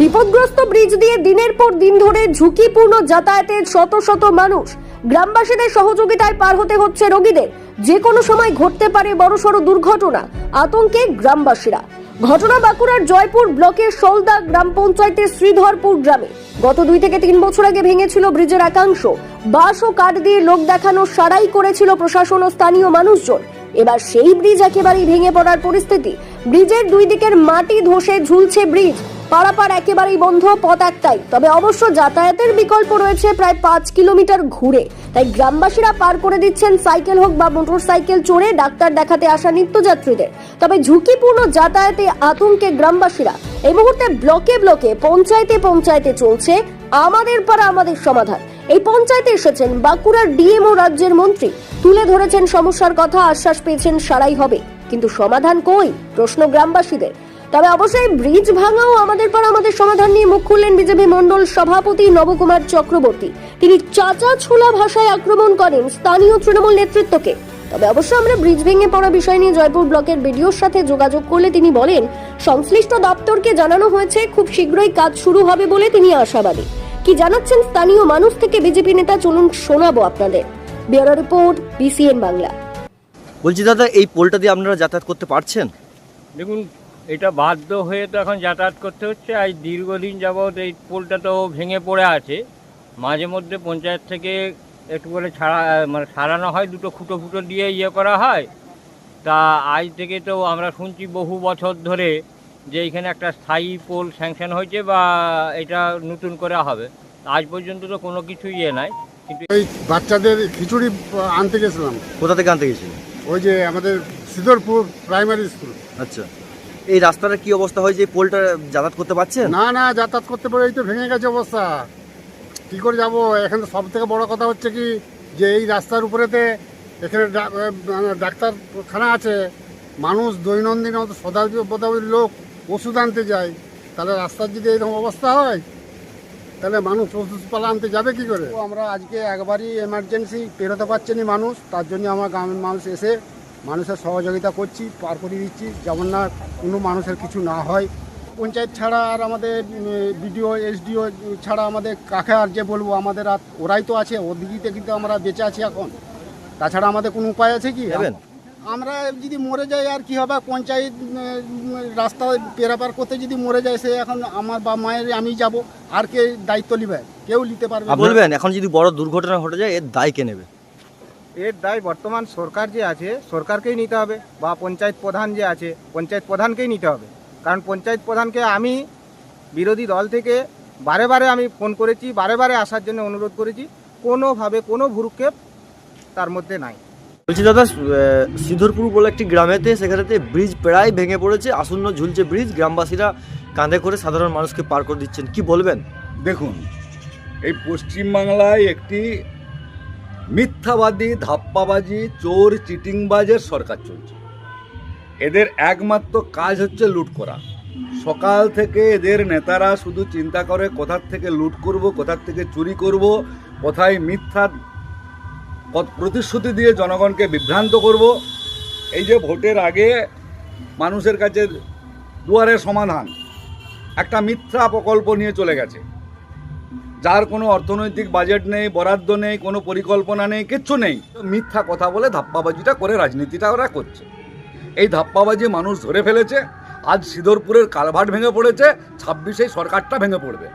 বিপদগ্রস্ত ব্রিজ দিয়ে দিনের পর দিন ধরে ঝুঁকিপূর্ণ যাতায়াতের শত শত মানুষ। গ্রামবাসীদের সহযোগিতায় পার হতে হচ্ছে রোগীদের। যে কোনো সময় ঘটতে পারে বড়সড় দুর্ঘটনা, আতঙ্কে গ্রামবাসীরা। ঘটনা বাঁকুড়ার জয়পুর ব্লকের সলদা গ্রাম পঞ্চায়েতের শ্রীধরপুর গ্রামে। গত দুই থেকে তিন বছর আগে ভেঙেছিল ব্রিজের একাংশ। বাঁশ ও কাঠ দিয়ে লোক দেখানো সারাই করেছিল প্রশাসন ও স্থানীয় মানুষজন। এবার সেই ব্রিজ একেবারেই ভেঙে পড়ার পরিস্থিতি। ব্রিজের দুই দিকের মাটি ধসে ঝুলছে ব্রিজ। পারাপার একেবারেই বন্ধ, পথ একটাই। তবে অবশ্য যাতায়াতের বিকল্প রয়েছে প্রায় পাঁচ কিলোমিটার ঘুরে। তাই গ্রামবাসীরা পার করে দিচ্ছেন সাইকেল হোক বা মোটর সাইকেল চড়ে ডাক্তার দেখাতে আসা নিত্যযাত্রীদের। তবে ঝুঁকিপূর্ণ যাতায়াতে আতঙ্কে গ্রামবাসীরা। এই মুহূর্তে ব্লকে ব্লকে, পঞ্চায়েতে পঞ্চায়েতে চলছে আমাদের পাড়া, আমাদের সমাধান। এই পঞ্চায়েতে এসেছেন বাঁকুড়ার ডিএমও রাজ্যের মন্ত্রী। তুলে ধরেছেন সমস্যার কথা, আশ্বাস পেয়েছেন সারাই হবে। কিন্তু সমাধান কই? প্রশ্ন গ্রামবাসীদের। তবে অবশ্যই ব্রিজ ভাঙাও আমাদের পর আমাদের সমাধান নিয়ে মুখ খুললেন বিজেপি মন্ডল সভাপতি নবকুমার চক্রবর্তী। তিনি চাচা ছোলা ভাষায় আক্রমণ করেন স্থানীয় তৃণমূল নেতৃত্বকে। তবে অবশ্য আমরা ব্রিজ ভেঙে পড়া বিষয় নিয়ে জয়পুর ব্লকের বিডিওর সাথে যোগাযোগ করলে তিনি বলেন সংশ্লিষ্ট দপ্তরকে জানানো হয়েছে খুব শীঘ্রই কাজ শুরু হবে বলে তিনি আশাবাদী। কি জানাচ্ছেন স্থানীয় মানুষ থেকে বিজেপি নেতা চলুন শোনাবো আপনাদের। Bureau report BCN Bangla. বলছি দাদা এই পোলটা দিয়ে আপনারা যাতায়াত করতে পারছেন? দেখুন এটা বাধ্য হয়ে তো এখন যাতায়াত করতে হচ্ছে। আর দীর্ঘদিন যাবৎ এই পোলটা তো ভেঙে পড়ে আছে। মাঝে মধ্যে পঞ্চায়েত থেকে একটু করে ছাড়া মানে সারানো হয় দুটো খুঁটো ফুটো দিয়ে ইয়ে করা হয়। তা আজ থেকে তো আমরা শুনছি বহু বছর ধরে যে এখানে একটা স্থায়ী পোল স্যাংশন হয়েছে বা এটা নতুন করে হবে। আজ পর্যন্ত তো কোনো কিছু ইয়ে নাই। কিন্তু ওই বাচ্চাদের খিচুড়ি আনতে গেছিলাম। কোথা থেকে আনতে গেছিলাম ওই যে আমাদের সিদ্ধরপুর প্রাইমারি স্কুল। আচ্ছা। এই রাস্তাটার কি অবস্থা হয় যে এই পোলটা যাতায়াত করতে পারছে? না না যাতায়াত করতে পারে এই তো ভেঙে গেছে অবস্থা। কি করে যাব? এখানে সব থেকে বড় কথা হচ্ছে কি যে এই রাস্তার উপরেতে এখানে ডা- মানে ডাক্তারখানা আছে। মানুষ দৈনন্দিন মতো সদাবি লোক ওষুধ আনতে যায়। তাহলে রাস্তার যদি এরকম অবস্থা হয় তাহলে মানুষ ওষুধপালা আনতে যাবে কি করে? আমরা আজকে একবারই এমার্জেন্সি পেরোতে পারছে না মানুষ তার জন্য আমার গ্রামের মানুষ এসে মানুষের সহযোগিতা করছি পার করে দিচ্ছি যেমন না কোনো মানুষের কিছু না হয়। পঞ্চায়েত ছাড়া আর আমাদের বিডিও এসডিও ছাড়া আমাদের কাকে আর যে বলব আমাদের আর ওরাই তো আছে ওদিকে কিন্তু আমরা বেঁচে আছি এখন। তাছাড়া আমাদের কোনো উপায় আছে কি? আমরা যদি মরে যাই আর কি হবে? পঞ্চায়েত রাস্তা পেরাপার করতে যদি মরে যায় সে এখন আমার বা মায়ের আমি যাব। আর কে দায়িত্ব নিবে? কেউ নিতে পারবে। বলবেন এখন যদি বড় দুর্ঘটনা ঘটে যায় এর দায় কে নেবে? এর দায় বর্তমান সরকার যে আছে সরকারকেই নিতে হবে বা পঞ্চায়েত প্রধান যে আছে পঞ্চায়েত প্রধানকেই নিতে হবে। কারণ পঞ্চায়েত প্রধানকে আমি বিরোধী দল থেকে বারে বারে আমি ফোন করেছি বারে বারে আসার জন্য অনুরোধ করেছি। কোনোভাবে কোনো ভুরুক্ষেপ তার মধ্যে নাই। বলছি দাদা সিধুরপুর বলে একটি গ্রামেতে সেখানেতে ব্রিজ প্রায় ভেঙে পড়েছে আসন্ন ঝুলছে ব্রিজ গ্রামবাসীরা কাঁধে করে সাধারণ মানুষকে পার করে দিচ্ছেন। কি বলবেন? দেখুন এই পশ্চিমবাংলায় একটি মিথ্যাবাদী, ধাপ্পাবাজি, চোর, চিটিংবাজের সরকার চলছে। এদের একমাত্র কাজ হচ্ছে লুট করা। সকাল থেকে এদের নেতারা শুধু চিন্তা করে কোথার থেকে লুট করব, কোথার থেকে চুরি করব, কোথায় মিথ্যা প্রতিশ্রুতি দিয়ে জনগণকে বিভ্রান্ত করব। এই যে ভোটের আগে মানুষের কাছে দুয়ারের সমাধান, একটা মিথ্যা প্রকল্প নিয়ে চলে গেছে। যার কোনো অর্থনৈতিক বাজেট নেই, বরাদ্দ নেই, কোনো পরিকল্পনা নেই, কিচ্ছু নেই। মিথ্যা কথা বলে ধাপ্পাবাজিটা করে রাজনীতিটা ওরা করছে। এই ধাপ্পাবাজি মানুষ ধরে ফেলেছে, আজ সিদরপুরের কালভাট ভেঙে পড়েছে, ছাব্বিশেই সরকারটা ভেঙে পড়বে।